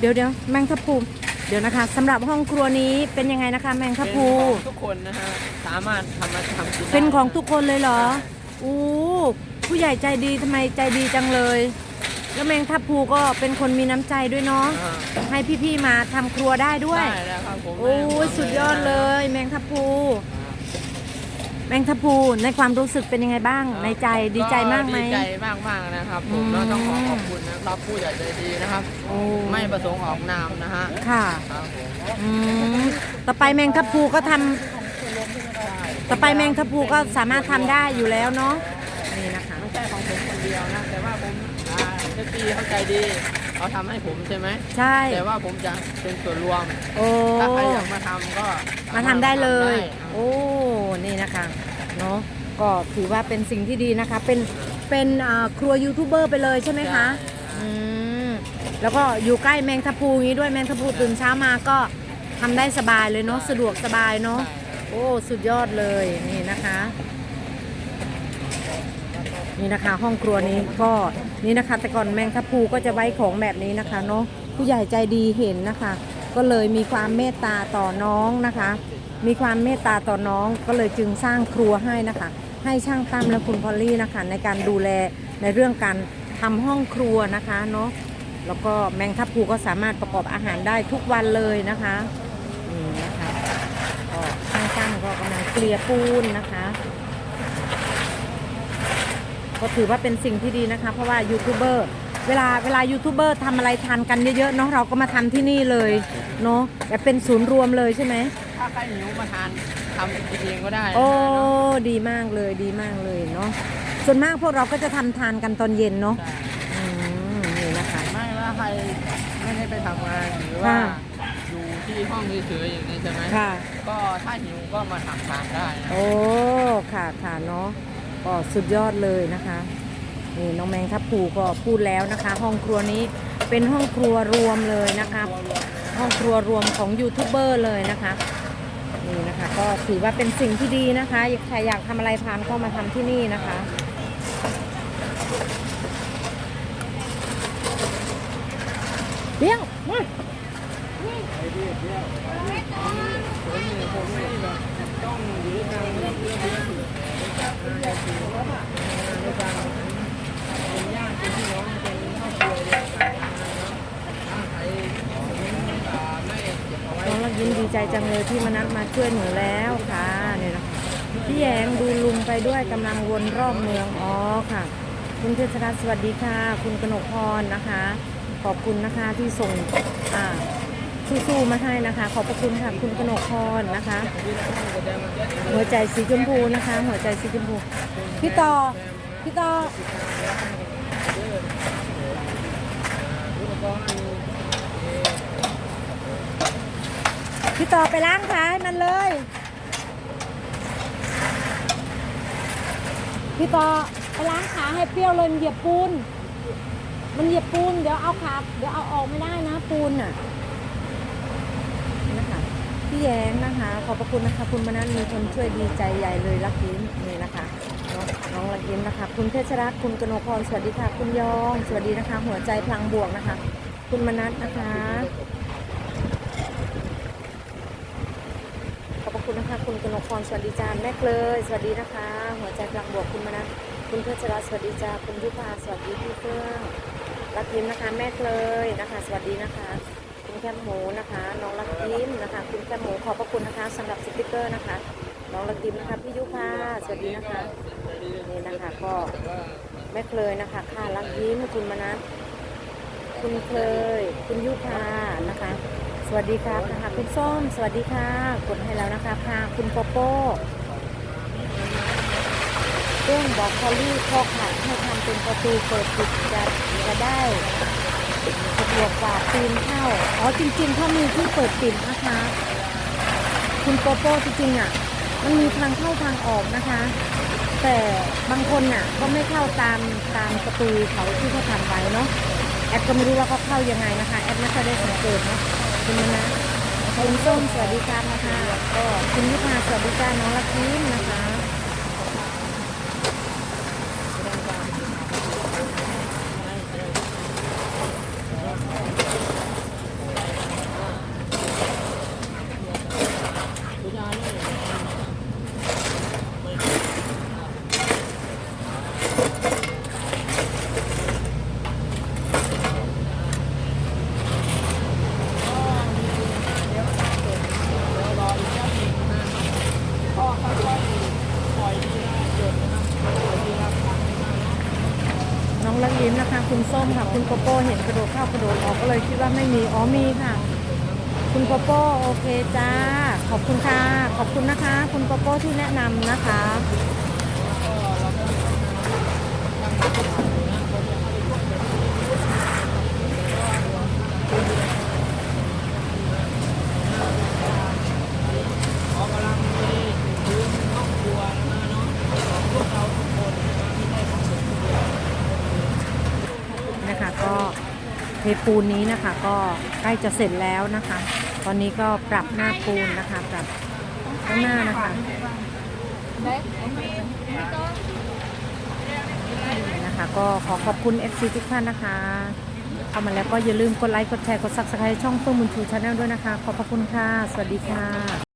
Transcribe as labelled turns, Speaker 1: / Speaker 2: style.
Speaker 1: เดี๋ยวเดี๋ยวแมงทับพลูเดี๋ยวนะคะสำหรับห้องครัวนี้เป็นยังไงนะคะ แมงทับพลู
Speaker 2: เป็นของทุกคนนะฮะสามารถทำมาทำกินได้
Speaker 1: เป็นของทุกคนเลยเหรออู้ผู้ใหญ่ใจดีทำไมใจดีจังเลย แล้วแมงทับพลูก็เป็นคนมีน้ำใจด้วยเนาะ
Speaker 2: อ่า
Speaker 1: ให้พี่ๆมาทำครัวได้ด้วย
Speaker 2: ได้แล้วครับผม
Speaker 1: โอ้ยสุดยอดเลย แมงทับพลู แมงทับพลูในความรู้สึกเป็นยังไงบ้าง ในใจดีใจมากไหม
Speaker 2: ดีใจมากมากๆนะครับผ
Speaker 1: อื
Speaker 2: ม
Speaker 1: ม
Speaker 2: เราต้องขอขอบคุณนะครับผู้ใหญ่ใจดีนะครับ
Speaker 1: โอ้
Speaker 2: ไม่ประสงค์ออกนามนะฮะ
Speaker 1: ค่ะ
Speaker 2: ครับผม
Speaker 1: อืมต่อไปแมงทับพลูก็ทำต่อไปแมงทับพลูก็สามารถทำได้อยู่แล้วเนาะนี่นะคะ
Speaker 2: ไม่ใช่ของผมคนเดียวนะ แต่ว่าผมอ่าเจ้าตีเข้าใจดี เขาทำให้ผมใช่ไหม
Speaker 1: ใช่
Speaker 2: แต่ว่าผมจะเป็นส่วนรวม
Speaker 1: โอ้
Speaker 2: ถ้าใครอยากมาทำก็
Speaker 1: มาทำได้เลย
Speaker 2: ทำได้
Speaker 1: โอ้นี่นะคะเนาะก็ถือว่าเป็นสิ่งที่ดีนะคะ เป็นเป็นอ่าครัวยูทูบเบอร์ไปเลยใช่ไหมคะอืมแล้วก็อยู่ใกล้แมงทับพลูอย่างนี้ด้วยแมงทับพลูตื่นเช้ามาก็ทำได้สบายเลยเนาะสะดวกสบายเนาะโอ้สุดยอดเลยนี่นะคะ นี่นะคะ ห้องครัวนี้ก็นี่นะคะ แต่ก่อนแมงทับพลูก็จะไว้ของแบบนี้นะคะเนาะผู้ใหญ่ใจดีเห็นนะคะ ก็เลยมีความเมตตาต่อน้องนะคะ มีความเมตตาต่อน้องก็เลยจึงสร้างครัวให้นะคะ ให้ช่างตั้มและคุณพอลลี่นะคะ ในการดูแลในเรื่องการทำห้องครัวนะคะเนาะแล้วก็แมงทับพลูก็สามารถประกอบอาหารได้ทุกวันเลยนะคะนี่นะคะก็ช่างตั้มก็กำลังเกลี่ยปูนนะคะ ก็ถือว่าเป็นสิ่งที่ดีนะคะ เพราะว่ายูทูบเบอร์เวลาเวลายูทูบเบอร์ทำอะไรทานกันเยอะๆเนาะเราก็มาทำที่นี่เลยเนาะแบบเป็นศูนย์รวมเลยใช่ไหม
Speaker 2: ถ้าใครหิวมาทานทำกินเองก็ได้นะ
Speaker 1: โอ้
Speaker 2: เนาะ
Speaker 1: ดีมากเลยดีมากเลยเนาะส่วนมากพวกเราก็จะทำทานกันตอนเย็นเนาะ
Speaker 2: ใช่
Speaker 1: อืมนี่นะคะ
Speaker 2: ไม่ว่าใครไม่ได้ไปทำงานหรือว่า
Speaker 1: ค่ะ
Speaker 2: อยู่ที่ห้องเฉยๆอย่างนี้ใช่ไหม
Speaker 1: ค่ะ
Speaker 2: ก็ถ้าหิวก็มาทำทานได้นะ
Speaker 1: โอ้ค่ะค่ะเนาะ ก็สุดยอดเลยนะคะนี่น้องแมงทับพลูก็พูดแล้วนะคะ ห้องครัวนี้เป็นห้องครัวรวมเลยนะคะ ห้องครัวรวมของยูทูบเบอร์เลยนะคะนี่นะคะ ก็ถือว่าเป็นสิ่งที่ดีนะคะใครอยากทำอะไรทานก็มาทำที่นี่นะคะเบี้ยงมา
Speaker 2: ผมเนี่ยผมไม่ได้แบบต้องอยู่ด้วยกันแบบเพื่อนเพื่อนด้วยกันเป็นญาติเป็นพี่น้องเป็นครอบครัวเดียวกันนะถ้าใครอ่าไม่เก็บเอาไว้
Speaker 1: น้องรัก ยิ้มดีใจจังเลยที่มานัดมาช่วยหนูแล้วค่ะเนี่ยนะพี่แยงดูลุงไปด้วยกำลังวนรอบเมืองอ๋อค่ะ คุณเทศรัตน์สวัสดีค่ะ คุณกนกพรนะคะ ขอบคุณนะคะที่ส่งอ่าสู้ๆมาให้นะคะ ขอบพระคุณค่ะคุณกนกพรนะคะ หัวใจสีชมพูนะคะ หัวใจสีชมพูพี่ต่อพี่ต่อ พี่ต่อไปล้างขาให้มันเลย พี่ต่อไปล้างขาให้เปรี้ยวเลยเหยียบปูน มันเหยียบปูน เดี๋ยวเอาขาเดี๋ยวเอาออกไม่ได้นะปูนน่ะนะคะพี่แย้งนะคะ ขอบพระคุณนะคะ คุณมนัสมีคนช่วยดีใจใหญ่เลยรักยิ้มนี่นะคะน้องน้องรักยิ้มนะคะ คุณเพชรรัตน์คุณกนกพรสวัสดีค่ะ คุณยอง สวัสดีนะคะ หัวใจพลังบวกนะคะ คุณมนัสนะคะ ขอบพระ คุณนะคะ คุณกนกพรสวัสดีจ้าแม่เลย สวัสดีนะคะ หัวใจพลังบวกคุณมานัสคุณเพชรรัตน์สวัสดีจ้าคุณยุพาสวัสดีพี่เฟื่องรักยิ้มนะคะ แม่เลยนะคะ สวัสดีนะคะ คุณแคมหมูนะคะ น้องลักยิ้มนะคะ คุณแคมหมูขอบพระคุณนะคะสำหรับสติกเกอร์นะคะ น้องลักยิ้มนะคะพี่ยุพาสวัสดีนะคะนี่นะคะก็แม่เคยนะคะค่ะลักยิ้มคุณมานัสคุณเคย คุณยุพานะคะ สวัสดีครับนะคะคุณส้ม สวัสดีค่ะ กดให้แล้วนะคะค่ะคุณโปโป้เรื่องบอกคอลลี่พอขัดให้ทำเป็นประตูเปิดปิดจะจะได้สะดวกกว่าปีนเข้า อ๋อจริงๆถ้ามีที่เปิดปิดนะคะ คุณโปโป้จริงๆอะ มันมีทางเข้าทางออกนะคะ แต่บางคนน่ะก็ไม่เข้าตามตามประตูเขาที่เขาทำไว้เนาะแอดก็ไม่รู้ว่าเขาเข้ายังไงนะคะ แอดไม่ค่อยได้สังเกตเนาะ คุณมนะคุณส้มสวัสดีครับนะคะ ก็คุณยุพาสวัสดีการน้องลักยิ้มนะคะ ส คุณโกโก้เห็นกระโดดเข้ากระโดดออกก็เลยคิดว่าไม่มีอ๋อมีค่ะ คุณโกโก้โอเคจ้าขอบคุณค่ะขอบคุณนะคะ คุณโกโก้ที่แนะนำนะคะ
Speaker 2: ขอกำลังมีพื้นครอบครัวนะเนาะของพวกเราทุกคนนะไม่ใช่ของผมคนเดียว
Speaker 1: นะคะก็เท ปูนนี้นะคะ ก็ใกล้จะเสร็จแล้วนะคะ ตอนนี้ก็ปรับหน้าปูนนะคะ ปรับข้างหน้านะคะนะคะก็ขอขอบคุณ FC ทุกท่านนะคะเข้ามาแล้วก็อย่าลืมกดไลค์ กดแชร์ กด Subscribe ช่องเฟื่องบุญชูชาแนลด้วยนะคะ ขอบพระคุณค่ะ สวัสดีค่ะ